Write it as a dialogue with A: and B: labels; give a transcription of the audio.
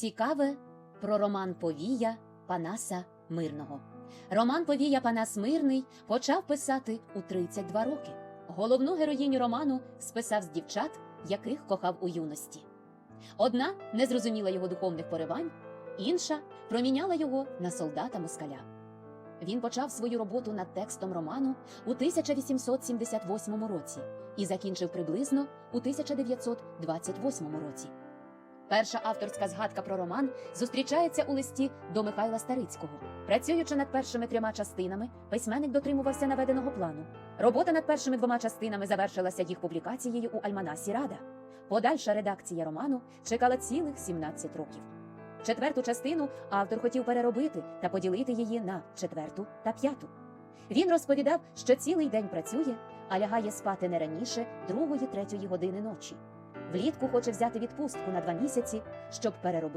A: Цікаве про роман Повія Панаса Мирного. Роман Повія Панас Мирний почав писати у 32 роки. Головну героїню роману списав з дівчат, яких кохав у юності. Одна не зрозуміла його духовних поривань, інша проміняла його на солдата москаля. Він почав свою роботу над текстом роману у 1878 році і закінчив приблизно у 1928 році. Перша авторська згадка про роман зустрічається у листі до Михайла Старицького. Працюючи над першими трьома частинами, письменник дотримувався наведеного плану. Робота над першими двома частинами завершилася їх публікацією у Альманасі Рада. Подальша редакція роману чекала цілих 17 років. Четверту частину автор хотів переробити та поділити її на четверту та п'яту. Він розповідав, що цілий день працює, а лягає спати не раніше другої-третьої години ночі. Влітку хоче взяти відпустку на два місяці, щоб переробити.